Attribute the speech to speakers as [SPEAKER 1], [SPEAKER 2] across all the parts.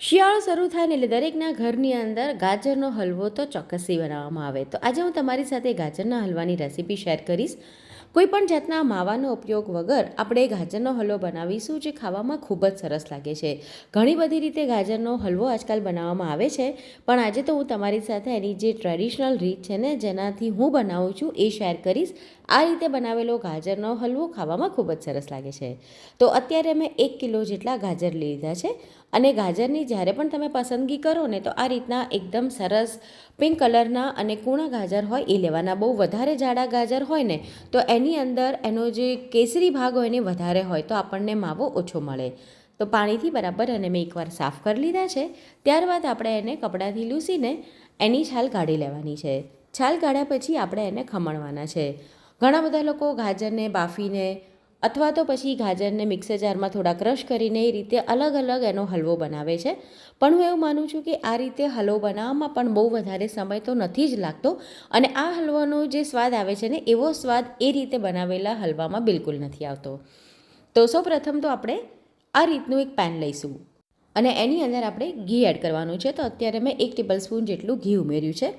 [SPEAKER 1] શિયાળો શરૂ થાય ને એટલે દરેકના ઘરની અંદર ગાજરનો હલવો તો ચોક્કસથી બનાવવામાં આવે. તો આજે હું તમારી સાથે ગાજરના હલવાની રેસીપી શેર કરીશ. કોઈ પણ જાતના માવાનો ઉપયોગ વગર આપણે ગાજરનો હલવો બનાવીશું જે ખાવામાં ખૂબ જ સરસ લાગે છે. ઘણી બધી રીતે ગાજરનો હલવો આજકાલ બનાવવામાં આવે છે, પણ આજે તો હું તમારી સાથે એની જે ટ્રેડિશનલ રીત છે ને, જેનાથી હું બનાવું છું એ શેર કરીશ. આ રીતે બનાવેલો ગાજરનો હલવો ખાવામાં ખૂબ જ સરસ લાગે છે. તો અત્યારે મેં એક કિલો જેટલા ગાજર લીધા છે અને ગાજરની જ્યારે પણ તમે પસંદગી કરો ને, તો આ રીતના એકદમ સરસ પિંક કલરના અને કૂણા ગાજર હોય એ લેવાના. બહુ વધારે જાડા ગાજર હોય ને, તો એની અંદર એનો જે કેસરી ભાગ હોય એને વધારે હોય તો આપણને માવો ઓછો મળે. તો પાણીથી બરાબર અને મેં એકવાર સાફ કરી લીધા છે. ત્યારબાદ આપણે એને કપડાથી લૂસીને એની છાલ કાઢી લેવાની છે. છાલ કાઢ્યા પછી આપણે એને ખમણવાના છે. ઘણા બધા લોકો ગાજરને બાફીને અથવા તો પછી ગાજરને મિક્સર જારમાં થોડા ક્રશ કરીને એ રીતે અલગ અલગ એનો હલવો બનાવે છે. પણ હું એવું માનું છું કે આ રીતે હલવો બનાવવામાં પણ બહુ વધારે સમય તો નથી જ લાગતો અને આ હલવાનો જે સ્વાદ આવે છે ને, એવો સ્વાદ એ રીતે બનાવેલા હલવામાં બિલકુલ નથી આવતો. તો સૌ પ્રથમ તો આપણે આ રીતનું એક પેન લઈશું અને એની અંદર આપણે ઘી એડ કરવાનું છે. તો અત્યારે મેં એક ટેબલ સ્પૂન જેટલું ઘી ઉમેર્યું છે.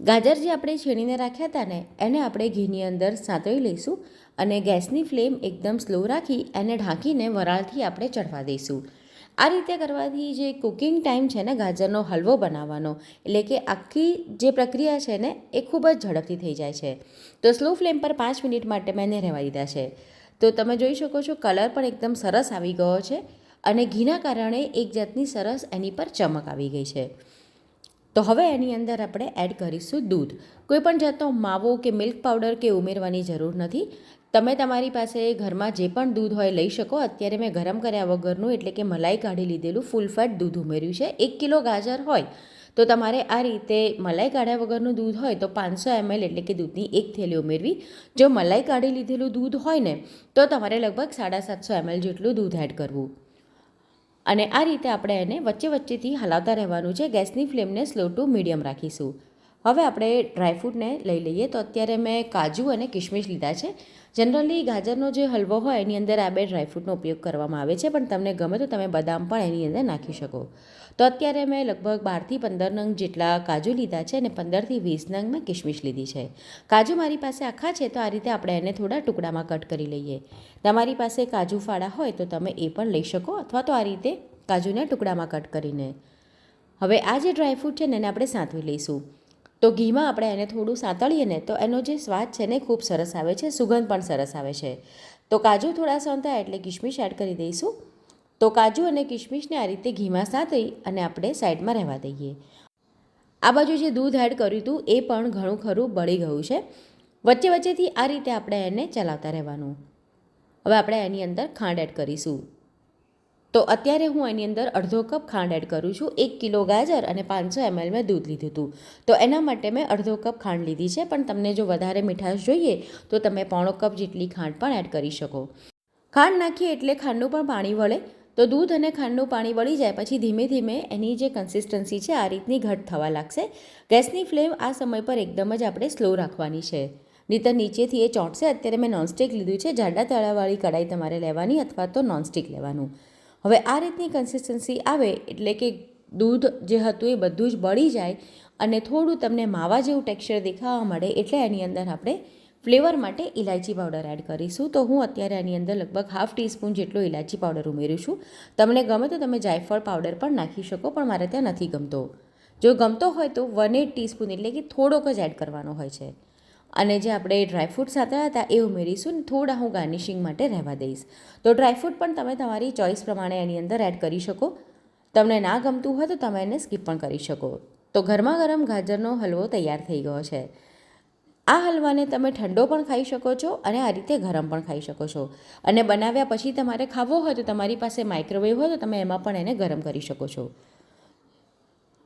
[SPEAKER 1] ગાજર જે આપણે છીણીને રાખ્યા હતા ને, એને આપણે ઘીની અંદર સાંતળી લઈશું અને ગેસની ફ્લેમ એકદમ સ્લો રાખી એને ઢાંકીને વરાળથી આપણે ચડવા દઈશું. આ રીતે કરવાથી જે કુકિંગ ટાઈમ છે ને, ગાજરનો હલવો બનાવવાનો, એટલે કે આખી જે પ્રક્રિયા છે ને, એ ખૂબ જ ઝડપથી થઈ જાય છે. તો સ્લો ફ્લેમ પર પાંચ મિનિટ માટે મેં એને રહેવા દીધા છે. તો તમે જોઈ શકો છો, કલર પણ એકદમ સરસ આવી ગયો છે અને ઘીના કારણે એક જાતની સરસ એની પર ચમક આવી ગઈ છે. તો હવે એની અંદર આપણે એડ કરીશું દૂધ. કોઈપણ જાતનો માવો કે મિલ્ક પાવડર કે ઉમેરવાની જરૂર નથી. તમે તમારી પાસે ઘરમાં જે પણ દૂધ હોય લઈ શકો. અત્યારે મેં ગરમ કર્યા વગરનું, એટલે કે મલાઈ કાઢી લીધેલું ફૂલ ફેટ દૂધ ઉમેર્યું છે. એક કિલો ગાજર હોય, તો તમારે આ રીતે મલાઈ કાઢ્યા વગરનું દૂધ હોય, તો પાંચસો એમએલ એટલે કે દૂધની એક થેલી ઉમેરવી. જો મલાઈ કાઢી લીધેલું દૂધ હોય ને, તો તમારે લગભગ સાડા સાતસો એમએલ જેટલું દૂધ એડ કરવું. અને આ રીતે આપણે એને વચ્ચે વચ્ચેથી હલાવતા રહેવાનું છે ગેસની ફ્લેમને સ્લો ટુ મીડિયમ રાખીશું. હવે આપણે ડ્રાયફ્રૂટને લઈ લઈએ. તો અત્યારે મેં કાજુ અને કિશમિશ લીધા છે. જનરલી ગાજરનો જે હલવો હોય એની અંદર આ બે ડ્રાયફ્રૂટનો ઉપયોગ કરવામાં આવે છે. પણ તમને ગમે તો તમે બદામ પણ એની અંદર નાખી શકો. તો અત્યારે મેં લગભગ બારથી પંદર નંગ જેટલા કાજુ લીધા છે અને પંદરથી વીસ નંગ મેં કિશમિશ લીધી છે. કાજુ મારી પાસે આખા છે તો આ રીતે આપણે એને થોડા ટુકડામાં કટ કરી લઈએ. તમારી પાસે કાજુ ફાળા હોય તો તમે એ પણ લઈ શકો અથવા તો આ રીતે કાજુને ટુકડામાં કટ કરીને. હવે આ જે ડ્રાયફ્રૂટ છે ને એને આપણે સાંતવી લઈશું. તો ઘીમાં આપણે એને થોડું સાંતળીએ ને તો એનો જે સ્વાદ છે ને ખૂબ સરસ આવે છે, સુગંધ પણ સરસ આવે છે. તો કાજુ થોડા સંતાય એટલે કિશમિશ એડ કરી દઈશું. તો કાજુ અને કિશમિશને આ રીતે ઘીમાં સાંતળી અને આપણે સાઈડમાં રહેવા દઈએ. આ બાજુ જે દૂધ એડ કર્યું હતું એ પણ ઘણું ખરું બળી ગયું છે. વચ્ચે વચ્ચેથી આ રીતે આપણે એને ચલાવતા રહેવાનું. હવે આપણે એની અંદર ખાંડ એડ કરીશું. તો અત્યારે હું એની અંદર અડધો કપ ખાંડ એડ કરું છું, એક કિલો ગાજર અને પાંચસો એમએલ મેં દૂધ લીધું હતું. તો એના માટે મેં અડધો કપ ખાંડ લીધી છે, પણ તમને જો વધારે મીઠાશ જોઈએ, તો તમે પોણો કપ જેટલી ખાંડ પણ એડ કરી શકો. ખાંડ નાખીએ એટલે ખાંડનું પણ પાણી વળે. તો દૂધ અને ખાંડનું પાણી વળી જાય પછી ધીમે ધીમે એની જે કન્સિસ્ટન્સી છે, આ રીતની ઘટ થવા લાગશે. ગેસની ફ્લેમ આ સમય પર એકદમ જ આપણે સ્લો રાખવાની છે. નહીંતર નીચેથી એ ચોંટશે, અત્યારે મેં નોનસ્ટિક લીધું છે, જાડા તળાવાળી કઢાઈ તમારે લેવાની અથવા તો નોનસ્ટિક લેવાનું. હવે આ રીતની કન્સિસ્ટન્સી આવે એટલે કે દૂધ જે હતું એ બધું જ બળી જાય અને થોડું તમને માવા જેવું ટેક્સચર દેખાવા મળે એટલે એની અંદર આપણે ફ્લેવર માટે ઇલાયચી પાવડર એડ કરીશું. તો હું અત્યારે એની અંદર લગભગ હાફ ટીસ્પૂન જેટલો ઇલાયચી પાવડર ઉમેરું છું. તમને ગમે તો તમે જાયફળ પાવડર પણ નાખી શકો, પણ મારે ત્યાં નથી ગમતો. જો ગમતો હોય તો વન એટ ટીસ્પૂન એટલે કે થોડોક જ એડ કરવાનો હોય છે. અને જે આપણે ડ્રાયફ્રૂટ સાથે હતા એ ઉમેરીશું ને થોડા હું ગાર્નિશિંગ માટે રહેવા દઈશ. તો ડ્રાયફ્રૂટ પણ તમે તમારી ચોઈસ પ્રમાણે એની અંદર એડ કરી શકો. તમને ના ગમતું હોય તો તમે એને સ્કીપ પણ કરી શકો. તો ગરમા ગરમ ગાજરનો હલવો તૈયાર થઈ ગયો છે. આ હલવાને તમે ઠંડો પણ ખાઈ શકો છો અને આ રીતે ગરમ પણ ખાઈ શકો છો. અને બનાવ્યા પછી તમારે ખાવો હોય તો તમારી પાસે માઇક્રોવેવ હોય તો તમે એમાં પણ એને ગરમ કરી શકો છો.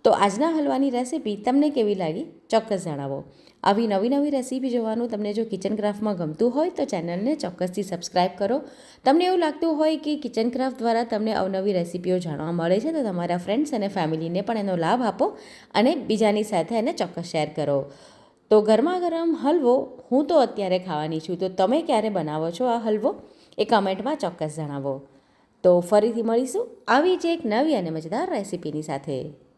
[SPEAKER 1] તો આજના હલવાની રેસીપી તમને કેવી લાગી? ચોક્કસ જણાવો. આવી નવી નવી રેસીપી જોવાનું તમને જો કિચન ક્રાફ્ટમાં ગમતું હોય તો ચેનલને ચોક્કસથી સબસ્ક્રાઇબ કરો. તમને એવું લાગતું હોય કે કિચન ક્રાફ્ટ દ્વારા તમને અવનવી રેસીપીઓ જાણવા મળે છે તો તમારા ફ્રેન્ડ્સ અને ફેમિલીને પણ એનો લાભ આપો અને બીજાની સાથે એને ચોક્કસ શેર કરો. તો ગરમા ગરમ હલવો હું તો અત્યારે ખાવાની છું. તો તમે ક્યારે બનાવો છો આ હલવો? એ કમેન્ટમાં ચોક્કસ જણાવો. તો ફરીથી મળીશું આવી જ એક નવી અને મજેદાર રેસીપીની સાથે.